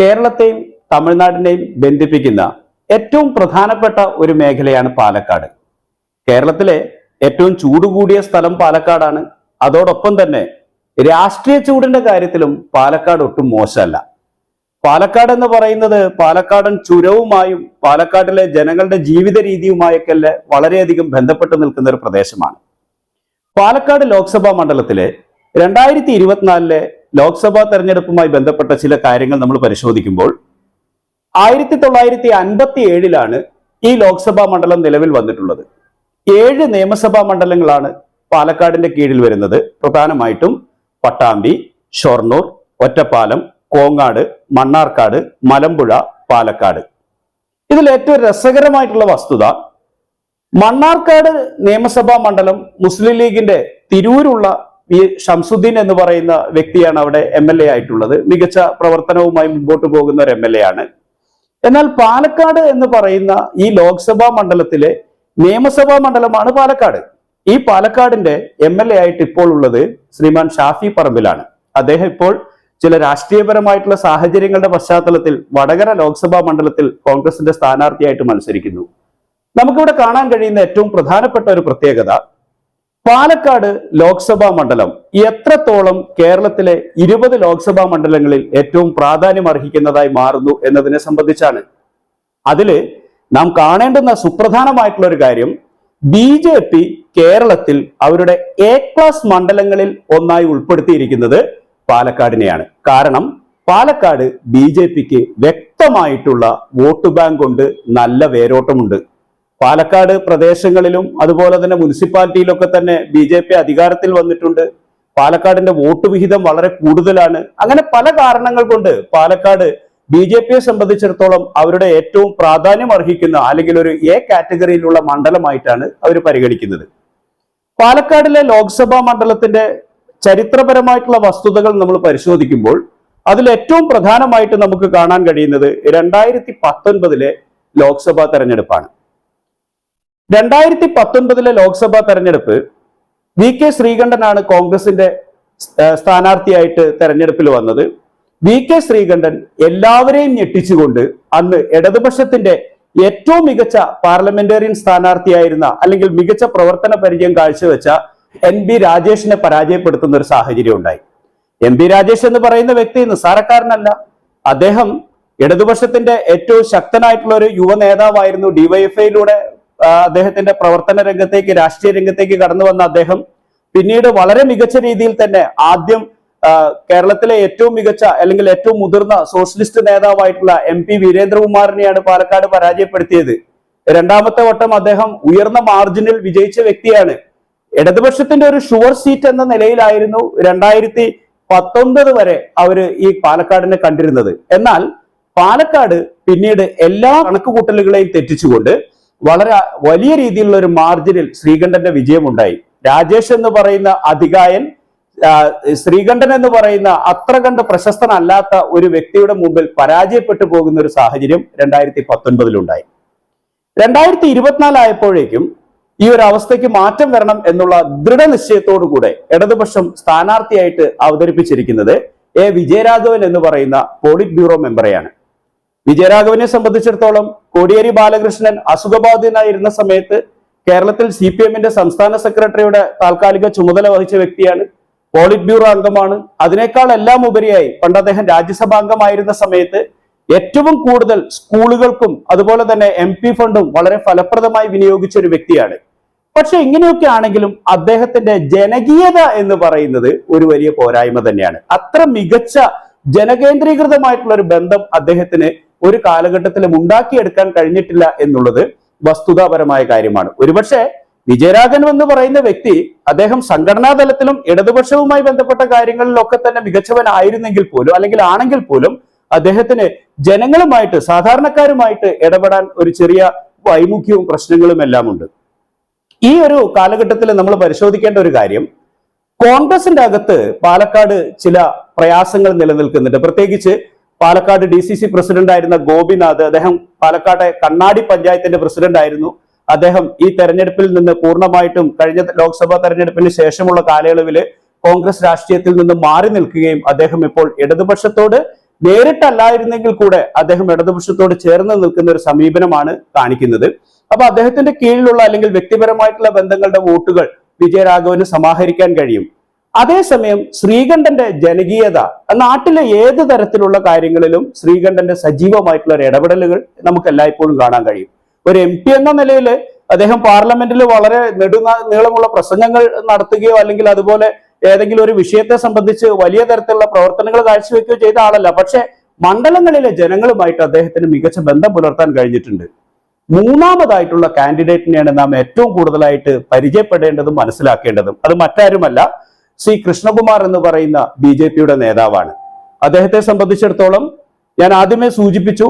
കേരളത്തെയും തമിഴ്നാടിനെയും ബന്ധിപ്പിക്കുന്ന ഏറ്റവും പ്രധാനപ്പെട്ട ഒരു മേഖലയാണ് പാലക്കാട്. കേരളത്തിലെ ഏറ്റവും ചൂട് കൂടിയ സ്ഥലം പാലക്കാടാണ്. അതോടൊപ്പം തന്നെ രാഷ്ട്രീയ ചൂടിന്റെ കാര്യത്തിലും പാലക്കാട് ഒട്ടും മോശമല്ല. പാലക്കാട് എന്ന് പറയുന്നത് പാലക്കാടൻ ചുരവുമായും പാലക്കാടിലെ ജനങ്ങളുടെ ജീവിത രീതിയുമായൊക്കെ വളരെയധികം ബന്ധപ്പെട്ട് നിൽക്കുന്ന ഒരു പ്രദേശമാണ്. പാലക്കാട് ലോക്സഭാ മണ്ഡലത്തിലെ രണ്ടായിരത്തി ഇരുപത്തിനാലിലെ ലോക്സഭാ തെരഞ്ഞെടുപ്പുമായി ബന്ധപ്പെട്ട ചില കാര്യങ്ങൾ നമ്മൾ പരിശോധിക്കുമ്പോൾ ആയിരത്തി തൊള്ളായിരത്തി അൻപത്തി ഏഴിലാണ് ഈ ലോക്സഭാ മണ്ഡലം നിലവിൽ വന്നിട്ടുള്ളത്. ഏഴ് നിയമസഭാ മണ്ഡലങ്ങളാണ് പാലക്കാടിന്റെ കീഴിൽ വരുന്നത്. പ്രധാനമായിട്ടും പട്ടാമ്പി ഷൊർണൂർ ഒറ്റപ്പാലം കോങ്ങാട് മണ്ണാർക്കാട് മലമ്പുഴ പാലക്കാട്. ഇതിൽ ഏറ്റവും രസകരമായിട്ടുള്ള വസ്തുത മണ്ണാർക്കാട് നിയമസഭാ മണ്ഡലം മുസ്ലിം ലീഗിന്റെ തിരൂരുള്ള വി ഷംസുദ്ദീൻ എന്ന് പറയുന്ന വ്യക്തിയാണ് അവിടെ എം എൽ എ ആയിട്ടുള്ളത്. മികച്ച പ്രവർത്തനവുമായി മുമ്പോട്ട് പോകുന്ന ഒരു എം എൽ എ ആണ്. എന്നാൽ പാലക്കാട് എന്ന് പറയുന്ന ഈ ലോക്സഭാ മണ്ഡലത്തിലെ നിയമസഭാ മണ്ഡലമാണ് പാലക്കാട്. ഈ പാലക്കാടിന്റെ എം എൽ എ ആയിട്ട് ഇപ്പോൾ ഉള്ളത് ശ്രീമാൻ ഷാഫി പറമ്പിലാണ്. അദ്ദേഹം ഇപ്പോൾ ചില രാഷ്ട്രീയപരമായിട്ടുള്ള സാഹചര്യങ്ങളുടെ പശ്ചാത്തലത്തിൽ വടകര ലോക്സഭാ മണ്ഡലത്തിൽ കോൺഗ്രസിന്റെ സ്ഥാനാർത്ഥിയായിട്ട് മത്സരിക്കുന്നു. നമുക്കിവിടെ കാണാൻ കഴിയുന്ന ഏറ്റവും പ്രധാനപ്പെട്ട ഒരു പ്രത്യേകത പാലക്കാട് ലോക്സഭാ മണ്ഡലം എത്രത്തോളം കേരളത്തിലെ ഇരുപത് ലോക്സഭാ മണ്ഡലങ്ങളിൽ ഏറ്റവും പ്രാധാന്യം അർഹിക്കുന്നതായി മാറുന്നു എന്നതിനെ സംബന്ധിച്ചാണ്. അതിൽ നാം കാണേണ്ടുന്ന സുപ്രധാനമായിട്ടുള്ള ഒരു കാര്യം ബി കേരളത്തിൽ അവരുടെ എ ക്ലാസ് മണ്ഡലങ്ങളിൽ ഒന്നായി ഉൾപ്പെടുത്തിയിരിക്കുന്നത് പാലക്കാടിനെയാണ്. കാരണം പാലക്കാട് ബി ജെ പിക്ക് വ്യക്തമായിട്ടുള്ള വോട്ട് ബാങ്ക് കൊണ്ട് നല്ല വേരോട്ടമുണ്ട്. പാലക്കാട് പ്രദേശങ്ങളിലും അതുപോലെ തന്നെ മുനിസിപ്പാലിറ്റിയിലൊക്കെ തന്നെ ബി ജെ പി അധികാരത്തിൽ വന്നിട്ടുണ്ട്. പാലക്കാടിന്റെ വോട്ട് വിഹിതം വളരെ കൂടുതലാണ്. അങ്ങനെ പല കാരണങ്ങൾ കൊണ്ട് പാലക്കാട് ബി ജെ പിയെ സംബന്ധിച്ചിടത്തോളം അവരുടെ ഏറ്റവും പ്രാധാന്യം അർഹിക്കുന്ന അല്ലെങ്കിൽ ഒരു എ കാറ്റഗറിയിലുള്ള മണ്ഡലമായിട്ടാണ് അവർ പരിഗണിക്കുന്നത്. പാലക്കാടിലെ ലോക്സഭാ മണ്ഡലത്തിന്റെ ചരിത്രപരമായിട്ടുള്ള വസ്തുതകൾ നമ്മൾ പരിശോധിക്കുമ്പോൾ അതിൽ ഏറ്റവും പ്രധാനമായിട്ട് നമുക്ക് കാണാൻ കഴിയുന്നത് രണ്ടായിരത്തി പത്തൊൻപതിലെ ലോക്സഭാ തെരഞ്ഞെടുപ്പാണ്. രണ്ടായിരത്തി പത്തൊൻപതിലെ ലോക്സഭാ തെരഞ്ഞെടുപ്പ് വി കെ ശ്രീകണ്ഠനാണ് കോൺഗ്രസിന്റെ സ്ഥാനാർത്ഥിയായിട്ട് തെരഞ്ഞെടുപ്പിൽ വന്നത്. വി കെ ശ്രീകണ്ഠൻ എല്ലാവരെയും ഞെട്ടിച്ചുകൊണ്ട് അന്ന് ഇടതുപക്ഷത്തിന്റെ ഏറ്റവും മികച്ച പാർലമെന്റേറിയൻ സ്ഥാനാർത്ഥിയായിരുന്ന അല്ലെങ്കിൽ മികച്ച പ്രവർത്തന പരിചയം കാഴ്ചവെച്ച എൻ ബി രാജേഷിനെ പരാജയപ്പെടുത്തുന്ന ഒരു സാഹചര്യം ഉണ്ടായി. എം ബി രാജേഷ് എന്ന് പറയുന്ന വ്യക്തി നിസ്സാരക്കാരനല്ല. അദ്ദേഹം ഇടതുപക്ഷത്തിന്റെ ഏറ്റവും ശക്തനായിട്ടുള്ള ഒരു യുവ നേതാവായിരുന്നു ഡിവൈഎഫ്ഐയിലൂടെ അദ്ദേഹത്തിന്റെ പ്രവർത്തന രംഗത്തേക്ക് രാഷ്ട്രീയ രംഗത്തേക്ക് കടന്നു വന്ന അദ്ദേഹം പിന്നീട് വളരെ മികച്ച രീതിയിൽ തന്നെ ആദ്യം കേരളത്തിലെ ഏറ്റവും മികച്ച അല്ലെങ്കിൽ ഏറ്റവും മുതിർന്ന സോഷ്യലിസ്റ്റ് നേതാവായിട്ടുള്ള എം പി വീരേന്ദ്രകുമാറിനെയാണ് പാലക്കാട് പരാജയപ്പെടുത്തിയത്. രണ്ടാമത്തെ വട്ടം അദ്ദേഹം ഉയർന്ന മാർജിനിൽ വിജയിച്ച വ്യക്തിയാണ്. ഇടതുപക്ഷത്തിന്റെ ഒരു ഷുവർ സീറ്റ് എന്ന നിലയിലായിരുന്നു രണ്ടായിരത്തി പത്തൊൻപത് വരെ അവർ ഈ പാലക്കാടിനെ കണ്ടിരുന്നത്. എന്നാൽ പാലക്കാട് പിന്നീട് എല്ലാ കണക്കുകൂട്ടലുകളെയും തെറ്റിച്ചുകൊണ്ട് വളരെ വലിയ രീതിയിലുള്ള ഒരു മാർജിനിൽ ശ്രീകണ്ഠന്റെ വിജയമുണ്ടായി. രാജേഷ് എന്ന് പറയുന്ന അധികായൻ ശ്രീകണ്ഠൻ എന്ന് പറയുന്ന അത്ര കണ്ട് പ്രശസ്തനല്ലാത്ത ഒരു വ്യക്തിയുടെ മുമ്പിൽ പരാജയപ്പെട്ടു പോകുന്ന ഒരു സാഹചര്യം രണ്ടായിരത്തി പത്തൊൻപതിലുണ്ടായി രണ്ടായിരത്തി ഇരുപത്തിനാലായപ്പോഴേക്കും ഈ ഒരു അവസ്ഥയ്ക്ക് മാറ്റം വരണം എന്നുള്ള ദൃഢനിശ്ചയത്തോടുകൂടെ ഇടതുപക്ഷം സ്ഥാനാർത്ഥിയായിട്ട് അവതരിപ്പിച്ചിരിക്കുന്നത് എ. വിജയരാഘവൻ എന്ന് പറയുന്ന പോളിറ്റ് ബ്യൂറോ മെമ്പറെയാണ്. വിജയരാഘവനെ സംബന്ധിച്ചിടത്തോളം കോടിയേരി ബാലകൃഷ്ണൻ അസുഖബാധിതനായിരുന്ന സമയത്ത് കേരളത്തിൽ സി പി എമ്മിന്റെ സംസ്ഥാന സെക്രട്ടറിയുടെ താൽക്കാലിക ചുമതല വഹിച്ച വ്യക്തിയാണ് പോളിറ്റ് ബ്യൂറോ അംഗമാണ്. അതിനേക്കാൾ എല്ലാം ഉപരിയായി പണ്ട് അദ്ദേഹം രാജ്യസഭാ അംഗമായിരുന്ന സമയത്ത് ഏറ്റവും കൂടുതൽ സ്കൂളുകൾക്കും അതുപോലെ തന്നെ എം പി ഫണ്ടും വളരെ ഫലപ്രദമായി വിനിയോഗിച്ച ഒരു വ്യക്തിയാണ്. പക്ഷെ ഇങ്ങനെയൊക്കെ ആണെങ്കിലും അദ്ദേഹത്തിന്റെ ജനകീയത എന്ന് പറയുന്നത് ഒരു വലിയ പോരായ്മ തന്നെയാണ്. അത്ര മികച്ച ജനകേന്ദ്രീകൃതമായിട്ടുള്ള ഒരു ബന്ധം അദ്ദേഹത്തിന് ഒരു കാലഘട്ടത്തിലും ഉണ്ടാക്കിയെടുക്കാൻ കഴിഞ്ഞിട്ടില്ല എന്നുള്ളത് വസ്തുതാപരമായ കാര്യമാണ്. ഒരുപക്ഷെ വിജയരാഘവൻ എന്ന് പറയുന്ന വ്യക്തി അദ്ദേഹം സംഘടനാ തലത്തിലും ഇടതുപക്ഷവുമായി ബന്ധപ്പെട്ട കാര്യങ്ങളിലൊക്കെ തന്നെ മികച്ചവനായിരുന്നെങ്കിൽ പോലും അല്ലെങ്കിൽ ആണെങ്കിൽ പോലും അദ്ദേഹത്തിന് ജനങ്ങളുമായിട്ട് സാധാരണക്കാരുമായിട്ട് ഇടപെടാൻ ഒരു ചെറിയ വൈമുഖ്യവും പ്രശ്നങ്ങളും എല്ലാം ഉണ്ട്. ഈ ഒരു കാലഘട്ടത്തിൽ നമ്മൾ പരിശോധിക്കേണ്ട ഒരു കാര്യം കോൺഗ്രസിന്റെ അകത്ത് പാലക്കാട് ചില പ്രയാസങ്ങൾ നിലനിൽക്കുന്നുണ്ട്. പ്രത്യേകിച്ച് Palakkad D C C president ആയിരുന്ന ഗോപിനാഥ് അദ്ദേഹം പാലക്കാട്ടെ കണ്ണാടി പഞ്ചായത്തിന്റെ പ്രസിഡന്റ് ആയിരുന്നു. അദ്ദേഹം ഈ തെരഞ്ഞെടുപ്പിൽ നിന്ന് പൂർണമായിട്ടും കഴിഞ്ഞ ലോക്സഭാ തെരഞ്ഞെടുപ്പിന് ശേഷമുള്ള കാലയളവിൽ കോൺഗ്രസ് രാഷ്ട്രീയത്തിൽ നിന്ന് മാറി നിൽക്കുകയും അദ്ദേഹം ഇപ്പോൾ ഇടതുപക്ഷത്തോട് നേരിട്ടല്ലായിരുന്നെങ്കിൽ കൂടെ അദ്ദേഹം ഇടതുപക്ഷത്തോട് ചേർന്ന് നിൽക്കുന്ന ഒരു സമീപനമാണ് കാണിക്കുന്നത്. അപ്പൊ അദ്ദേഹത്തിന്റെ കീഴിലുള്ള അല്ലെങ്കിൽ വ്യക്തിപരമായിട്ടുള്ള ബന്ധങ്ങളുടെ വോട്ടുകൾ വിജയരാഘവന് സമാഹരിക്കാൻ കഴിയും. അതേസമയം ശ്രീകണ്ഠന്റെ ജനകീയത നാട്ടിലെ ഏത് തരത്തിലുള്ള കാര്യങ്ങളിലും ശ്രീകണ്ഠന്റെ സജീവമായിട്ടുള്ള ഒരു ഇടപെടലുകൾ നമുക്ക് എല്ലായ്പ്പോഴും കാണാൻ കഴിയും. ഒരു എം പി എന്ന നിലയിൽ അദ്ദേഹം പാർലമെന്റിൽ വളരെ നെടുങ്ങ നീളമുള്ള പ്രസംഗങ്ങൾ നടത്തുകയോ അല്ലെങ്കിൽ അതുപോലെ ഏതെങ്കിലും ഒരു വിഷയത്തെ സംബന്ധിച്ച് വലിയ തരത്തിലുള്ള പ്രവർത്തനങ്ങൾ കാഴ്ചവെക്കുകയോ ചെയ്ത ആളല്ല. പക്ഷെ മണ്ഡലങ്ങളിലെ ജനങ്ങളുമായിട്ട് അദ്ദേഹത്തിന് മികച്ച ബന്ധം പുലർത്താൻ കഴിഞ്ഞിട്ടുണ്ട്. മൂന്നാമതായിട്ടുള്ള കാൻഡിഡേറ്റിനെയാണ് നാം ഏറ്റവും കൂടുതലായിട്ട് പരിചയപ്പെടേണ്ടതും മനസ്സിലാക്കേണ്ടതും. അത് മറ്റാരുമല്ല ശ്രീ കൃഷ്ണകുമാർ എന്ന് പറയുന്ന ബി ജെ പിയുടെ നേതാവാണ്. അദ്ദേഹത്തെ സംബന്ധിച്ചിടത്തോളം ഞാൻ ആദ്യമേ സൂചിപ്പിച്ചു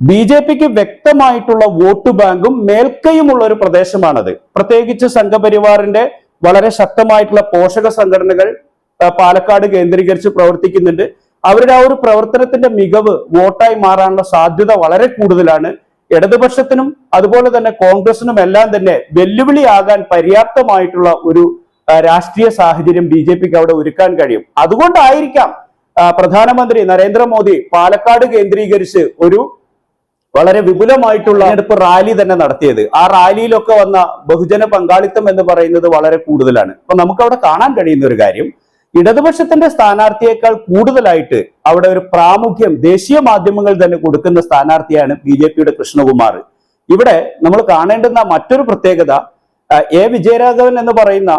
ബി ജെ പിക്ക് വ്യക്തമായിട്ടുള്ള വോട്ട് ബാങ്കും മേൽക്കൈയുമുള്ള ഒരു പ്രദേശമാണത്. പ്രത്യേകിച്ച് സംഘപരിവാറിന്റെ വളരെ ശക്തമായിട്ടുള്ള പോഷക സംഘടനകൾ പാലക്കാട് കേന്ദ്രീകരിച്ച് പ്രവർത്തിക്കുന്നുണ്ട്. അവരുടെ ആ ഒരു പ്രവർത്തനത്തിന്റെ മികവ് വോട്ടായി മാറാനുള്ള സാധ്യത വളരെ കൂടുതലാണ്. ഇടതുപക്ഷത്തിനും അതുപോലെ തന്നെ കോൺഗ്രസിനും എല്ലാം തന്നെ വെല്ലുവിളിയാകാൻ പര്യാപ്തമായിട്ടുള്ള ഒരു രാഷ്ട്രീയ സാഹചര്യം ബി ജെ പിക്ക് അവിടെ ഒരുക്കാൻ കഴിയും. അതുകൊണ്ടായിരിക്കാം പ്രധാനമന്ത്രി നരേന്ദ്രമോദി പാലക്കാട് കേന്ദ്രീകരിച്ച് ഒരു വളരെ വിപുലമായിട്ടുള്ള തെരഞ്ഞെടുപ്പ് റാലി തന്നെ നടത്തിയത്. ആ റാലിയിലൊക്കെ വന്ന ബഹുജന പങ്കാളിത്തം എന്ന് പറയുന്നത് വളരെ കൂടുതലാണ്. അപ്പൊ നമുക്ക് അവിടെ കാണാൻ കഴിയുന്ന ഒരു കാര്യം ഇടതുപക്ഷത്തിന്റെ സ്ഥാനാർത്ഥിയേക്കാൾ കൂടുതലായിട്ട് അവിടെ ഒരു പ്രാമുഖ്യം ദേശീയ മാധ്യമങ്ങൾ തന്നെ കൊടുക്കുന്ന സ്ഥാനാർത്ഥിയാണ് ബി ജെ പിയുടെ കൃഷ്ണകുമാർ. ഇവിടെ നമ്മൾ കാണേണ്ടുന്ന മറ്റൊരു പ്രത്യേകത എ വിജയരാഘവൻ എന്ന് പറയുന്ന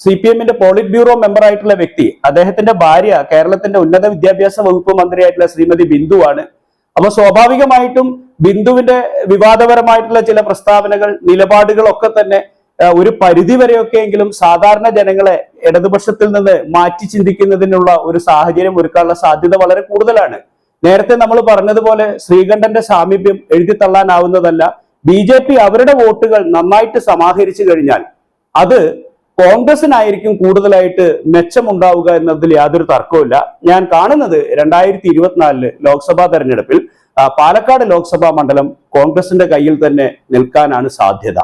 സി പി എമ്മിന്റെ പോളിറ്റ് ബ്യൂറോ മെമ്പർ ആയിട്ടുള്ള വ്യക്തി അദ്ദേഹത്തിന്റെ ഭാര്യ കേരളത്തിന്റെ ഉന്നത വിദ്യാഭ്യാസ വകുപ്പ് മന്ത്രിയായിട്ടുള്ള ശ്രീമതി ബിന്ദുവാണ് അപ്പൊ സ്വാഭാവികമായിട്ടും ബിന്ദുവിന്റെ വിവാദപരമായിട്ടുള്ള ചില പ്രസ്താവനകൾ നിലപാടുകളൊക്കെ തന്നെ ഒരു പരിധി വരെയൊക്കെയെങ്കിലും സാധാരണ ജനങ്ങളെ ഇടതുപക്ഷത്തിൽ നിന്ന് മാറ്റി ചിന്തിക്കുന്നതിനുള്ള ഒരു സാഹചര്യം ഒരുക്കാനുള്ള സാധ്യത വളരെ കൂടുതലാണ്. നേരത്തെ നമ്മൾ പറഞ്ഞതുപോലെ ശ്രീകണ്ഠന്റെ സാമീപ്യം എഴുതി തള്ളാനാവുന്നതല്ല. ബി അവരുടെ വോട്ടുകൾ നന്നായിട്ട് സമാഹരിച്ചു കഴിഞ്ഞാൽ അത് കോൺഗ്രസിനായിരിക്കും കൂടുതലായിട്ട് മെച്ചമുണ്ടാവുക എന്നതിൽ യാതൊരു തർക്കവുമില്ല. ഞാൻ കാണുന്നത് രണ്ടായിരത്തി ഇരുപത്തിനാലിൽ ലോക്സഭാ തെരഞ്ഞെടുപ്പിൽ പാലക്കാട് ലോക്സഭാ മണ്ഡലം കോൺഗ്രസിന്റെ കയ്യിൽ തന്നെ നിൽക്കാനാണ് സാധ്യത.